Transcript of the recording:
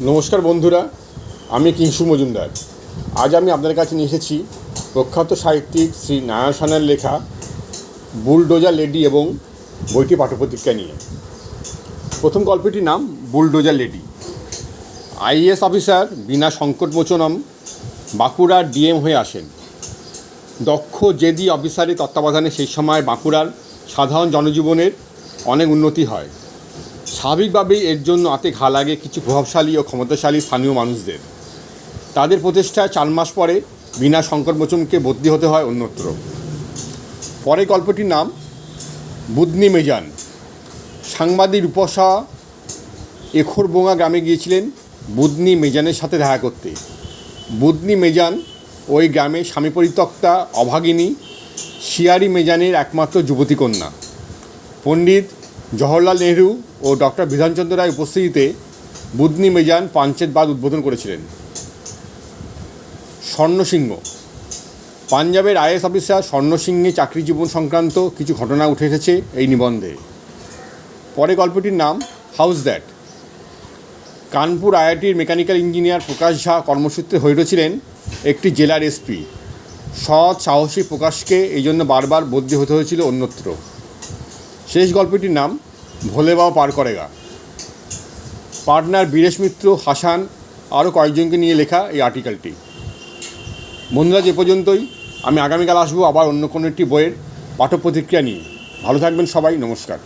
নমস্কার বন্ধুরা, আমি কিংসু মজুমদার। আজ আমি আপনাদের কাছে নিয়ে এসেছি প্রখ্যাত সাহিত্যিক শ্রী নারায়ণ সানের লেখা বুলডোজার লেডি এবং বইটি পাঠ্যপত্রিকা নিয়ে। প্রথম গল্পটির নাম bulldozer lady. IAS officer Bina Sankatmochanam বাঁকুড়ার ডিএম হয়ে আসেন। দক্ষ জেদি অফিসারের তত্ত্বাবধানে সেই সময় বাঁকুড়ার সাধারণ জনজীবনের অনেক উন্নতি হয়। স্বাভাবিকভাবেই এর জন্য আতে ঘা লাগে কিছু প্রভাবশালী ও ক্ষমতাশালী স্থানীয় মানুষদের। তাদের প্রচেষ্টায় চার মাস পরে বিনা সংকটমোচনকে বদলি হতে হয় অন্যত্র। পরে গল্পটির নাম, বুদনি মেজান। সাংবাদিক রূপসা এখরবোঙা গ্রামে গিয়েছিলেন বুদনি মেজানের সাথে দেখা করতে। বুদনি মেজান ওই গ্রামে স্বামী পরিত্যক্তা, অভাগিনী, শিয়ারি মেজানের একমাত্র যুবতী কন্যা। পণ্ডিত জওহরলাল নেহরু ও ডক্টর বিধানচন্দ্র রায় উপস্থিতিতে বুদনি মেজান পাঞ্চেত বাদ উদ্বোধন করেছিলেন। স্বর্ণসিংহ পাঞ্জাবের আইএস অফিসার স্বর্ণসিংহে চাকরি জীবন সংক্রান্ত কিছু ঘটনা উঠে এসেছে এই নিবন্ধে। পরে গল্পটির নাম হাউস দ্যাট কানপুর আইআইটির মেকানিক্যাল ইঞ্জিনিয়ার প্রকাশ ঝা কর্মসূত্রে হয়ে ছিলেন একটি জেলার এসপি। সৎ সাহসী প্রকাশকে এই জন্য বারবার বদলি হতে হয়েছিল অন্যত্র। শেষ গল্পটির নাম ভোলে বাবা পার করেগা। পার্টনার বীরেশ মিত্র, হাসান, আরও কয়েকজনকে নিয়ে লেখা এই আর্টিকেলটি। বন্ধুরা যে পর্যন্তই। আমি আগামীকাল আসব আবার অন্য কোনো একটি বইয়ের পাঠ্য প্রতিক্রিয়া নিয়ে। ভালো থাকবেন সবাই, নমস্কার।